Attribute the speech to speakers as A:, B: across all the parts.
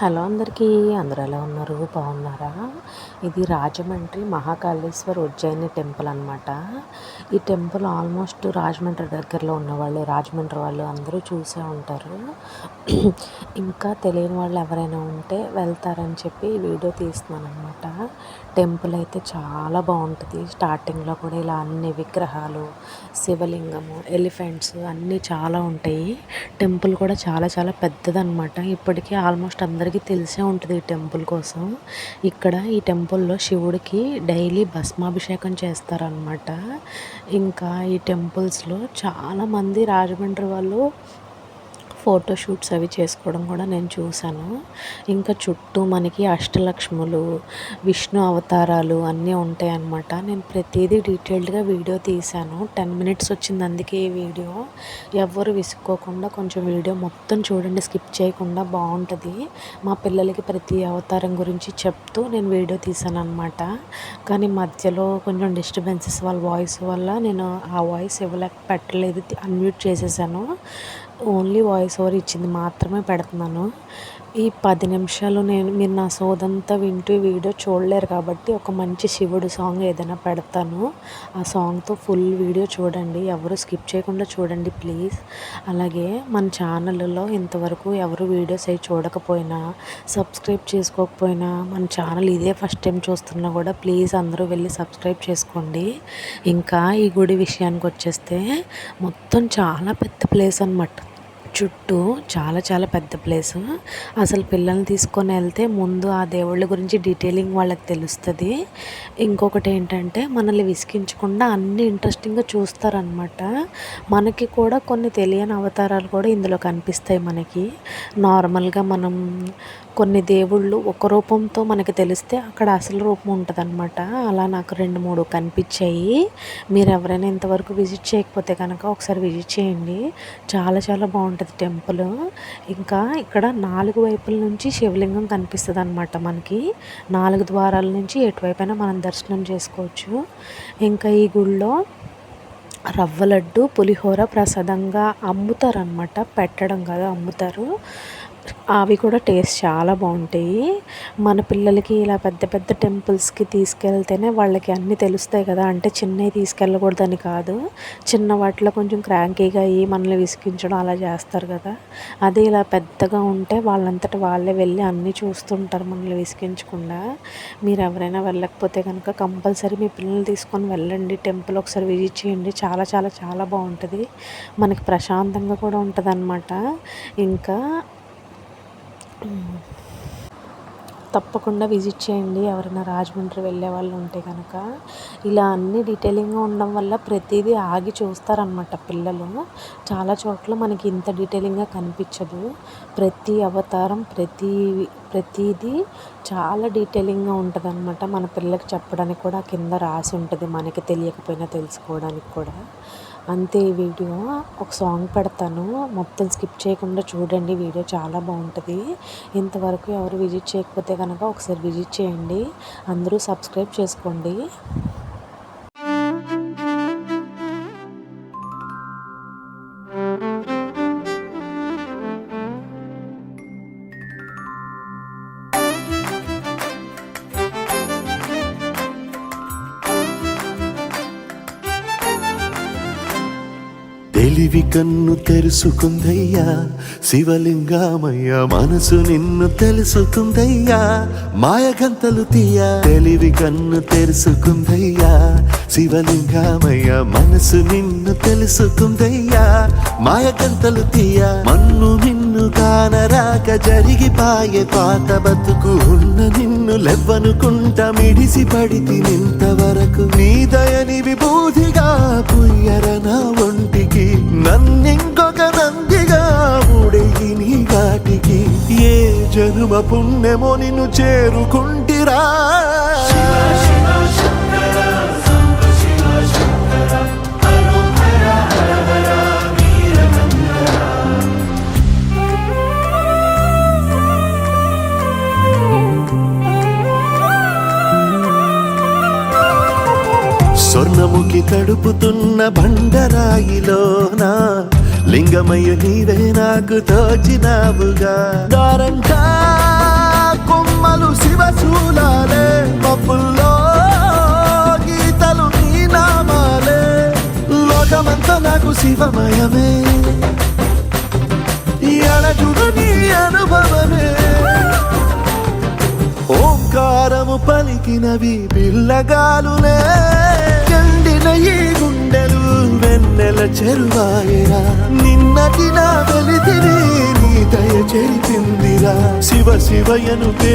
A: Hello అందరికీ అందరూ ఎలా ఉన్నారు? బాగున్నారా? ఇది రాజమండ్రి మహాకాళేశ్వర్ ఉజ్జయిని టెంపుల్ అనమాట ఈ టెంపుల్ ఆల్మోస్ట్ రాజమండ్రి దగ్గరలో ఉన్నవాళ్ళు రాజమండ్రి వాళ్ళు అందరూ చూసే ఉంటారు. ఇంకా తెలియని వాళ్ళు ఎవరైనా ఉంటే వెళ్తారని చెప్పి వీడియో తీస్తున్నాను అనమాట టెంపుల్ అయితే చాలా బాగుంటుంది. స్టార్టింగ్లో కూడా ఇలా అన్ని విగ్రహాలు శివలింగము ఎలిఫెంట్స్ అన్నీ చాలా ఉంటాయి. టెంపుల్ కూడా చాలా చాలా పెద్దదనమాట ఇప్పటికీ ఆల్మోస్ట్ అందరికీ తెలిసే ఉంటుంది ఈ టెంపుల్ కోసం. ఇక్కడ ఈ టెంపుల్లో శివుడికి డైలీ భస్మాభిషేకం చేస్తారనమాట ఇంకా ఈ టెంపుల్స్లో చాలామంది రాజమండ్రి వాళ్ళు ఫోటోషూట్స్ అవి చేసుకోవడం కూడా నేను చూశాను. ఇంకా చుట్టూ మనకి అష్టలక్ష్ములు విష్ణు అవతారాలు అన్నీ ఉంటాయన్నమాట. నేను ప్రతిదీ డీటెయిల్డ్గా వీడియో తీశాను. టెన్ మినిట్స్ వచ్చింది అందుకే ఈ వీడియో. ఎవ్వరు విసుక్కోకుండా కొంచెం వీడియో మొత్తం చూడండి స్కిప్ చేయకుండా బాగుంటుంది. మా పిల్లలకి ప్రతి అవతారం గురించి చెప్తూ నేను వీడియో తీశాను అనమాట కానీ మధ్యలో కొంచెం డిస్టర్బెన్సెస్ వాళ్ళ వాయిస్ వల్ల నేను ఆ వాయిస్ ఇవ్వలేక పెట్టలేదు అన్మ్యూట్ చేసేసాను. ఓన్లీ వాయిస్ ఓవర్ ఇచ్చింది మాత్రమే పెడుతున్నాను. ఈ పది నిమిషాలు నేను మీరు నా సోదంతా వింటూ వీడియో చూడలేరు కాబట్టి ఒక మంచి శివుడు సాంగ్ ఏదైనా పెడతాను. ఆ సాంగ్తో ఫుల్ వీడియో చూడండి. ఎవరు స్కిప్ చేయకుండా చూడండి ప్లీజ్. అలాగే మన ఛానల్లో ఇంతవరకు ఎవరు వీడియోస్ అవి చూడకపోయినా సబ్స్క్రైబ్ చేసుకోకపోయినా మన ఛానల్ ఇదే ఫస్ట్ టైం చూస్తున్నా కూడా ప్లీజ్ అందరూ వెళ్ళి సబ్స్క్రైబ్ చేసుకోండి. ఇంకా ఈ గుడి విషయానికి వచ్చేస్తే మొత్తం చాలా పెద్ద ప్లేస్ అనమాట చుట్టూ చాలా చాలా పెద్ద ప్లేస్ అసలు పిల్లల్ని తీసుకొని వెళ్తే ముందు ఆ దేవుళ్ళ గురించి డీటెయిలింగ్ వాళ్ళకి తెలుస్తుంది. ఇంకొకటి ఏంటంటే మనల్ని విసిగించకుండా అన్ని ఇంట్రెస్టింగ్గా చూస్తారనమాట మనకి కూడా కొన్ని తెలియని అవతారాలు కూడా ఇందులో కనిపిస్తాయి మనకి. నార్మల్గా మనం కొన్ని దేవుళ్ళు ఒక రూపంతో మనకి తెలిస్తే అక్కడ అసలు రూపం ఉంటుందన్నమాట. అలా నాకు రెండు మూడు కనిపించాయి. మీరు ఎవరైనా ఇంతవరకు విజిట్ చేయకపోతే కనుక ఒకసారి విజిట్ చేయండి. చాలా చాలా బాగుంటుంది. టెంపుల్. ఇంకా ఇక్కడ నాలుగు వైపుల నుంచి శివలింగం కనిపిస్తుంది అనమాట మనకి. నాలుగు ద్వారాల నుంచి ఎటువైపైనా మనం దర్శనం చేసుకోవచ్చు. ఇంకా ఈ గుళ్ళో రవ్వ లడ్డు పులిహోర ప్రసాదంగా అమ్ముతారనమాట పెట్టడం కాదు అమ్ముతారు. అవి కూడా టేస్ట్ చాలా బాగుంటాయి. మన పిల్లలకి ఇలా పెద్ద పెద్ద టెంపుల్స్కి తీసుకెళ్తేనే వాళ్ళకి అన్నీ తెలుస్తాయి కదా. అంటే చిన్నవి తీసుకెళ్ళకూడదని కాదు. చిన్న వాటిలో కొంచెం క్రాంకీగా అయ్యి మనల్ని విసిగించడం అలా చేస్తారు కదా. అదే ఇలా పెద్దగా ఉంటే వాళ్ళంతట వాళ్ళే వెళ్ళి అన్నీ చూస్తుంటారు మనల్ని విసిగించకుండా. మీరు ఎవరైనా వెళ్ళకపోతే కనుక కంపల్సరీ మీ పిల్లల్ని తీసుకొని వెళ్ళండి. టెంపుల్ ఒకసారి విజిట్ చేయండి. చాలా చాలా చాలా బాగుంటుంది. మనకి ప్రశాంతంగా కూడా ఉంటుంది ఇంకా తప్పకుండా విజిట్ చేయండి. ఎవరైనా రాజమండ్రి వెళ్ళే వాళ్ళు ఉంటే కనుక ఇలా అన్ని డీటెయిలింగ్గా ఉండడం వల్ల ప్రతిదీ ఆగి చూస్తారనమాట పిల్లలు. చాలా చోట్ల మనకి ఇంత డీటెయిలింగ్గా కనిపించదు. ప్రతి అవతారం ప్రతి ప్రతిదీ చాలా డీటెయిలింగ్గా ఉంటుంది అనమాట మన పిల్లలకి చెప్పడానికి కూడా కింద రాసి ఉంటుంది. మనకి తెలియకపోయినా తెలుసుకోవడానికి కూడా. అంతే ఈ వీడియో. ఒక సాంగ్ పెడతాను. మొత్తం స్కిప్ చేయకుండా చూడండి. వీడియో చాలా బాగుంటుంది. ఇంతవరకు ఎవరు విజిట్ చేయకపోతే కనుక ఒకసారి విజిట్ చేయండి. అందరూ సబ్స్క్రైబ్ చేసుకోండి.
B: తెలివి కన్ను తెరుసుకుందయ్యా శివలింగామయ్యా మనసు నిన్ను తెలుసుకుందయ్యా మాయగంతలు తీయ తెలివి కన్ను తెరుసుకుందయ్యా శివలింగామయ్యా మనసు నిన్ను తెలుసుకుందయ్యా మాయగంతలు తీయ మన్ను నిన్ను కానరాక జరిగిపాయే పాత బతుకు ఉన్న నిన్ను లెవ్వనుకుంటా మిడిసి పడితి నింతవరకు నీ దయని విభూతిగా పుయ్యర నా నన్నింకొక నందిగా ఊడెయ్యి నీ ఘాటికి ఏ జనుమ పుణ్యమో నిన్ను చేరుకుంటిరా. పాముకి తడుపుతున్న బండరాయిలోన? లింగమయ్య నీవే నాకు తోచినావుగా. దారంగా కొమ్మలు శివశూలాలే పప్పుల్లో గీతలు నీ నామాలే. లోకమంతా నాకు శివమయమే. ఈ ఎడజుడు నీ అనుభవమే. ఓంకారము పలికినవి పిల్లగాలులే. ఎండిన ఈ గుండెలు వెన్నెల చెరువాయరా. నిన్నటి నా వెలితిని నీ దయ చెరిపిందిరా. శివ శివయను పే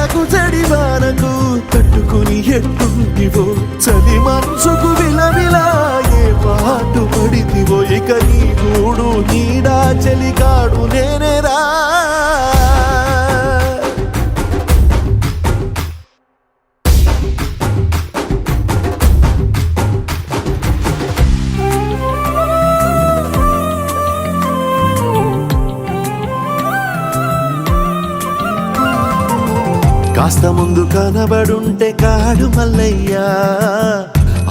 B: ఎండకు చెడి వానకు తట్టుకుని ఎట్టుంటివో చలి మనసుకు విలవిలా ఏ పాటు పడితివో. ఇక నీ గూడు నీడా చలికాడు నేనేరా. కనబడుంటే కాడు మల్లయ్యా.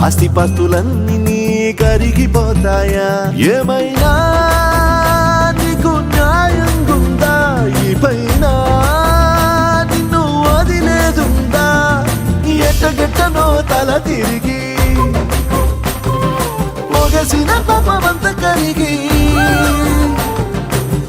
B: ఆస్తిపాస్తులన్నీ నీ కరిగిపోతాయా. ఏమైనా నీకు న్యాయం ఉందా ఈ పైన నిన్ను వదిలేదుందా? ఎట్టగెట్టనో తల తిరిగి. మొగసిన పాపమంత కరిగి.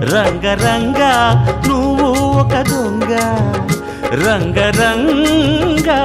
C: రంగరంగా నువ్వు ఒక దొంగ. రంగరంగా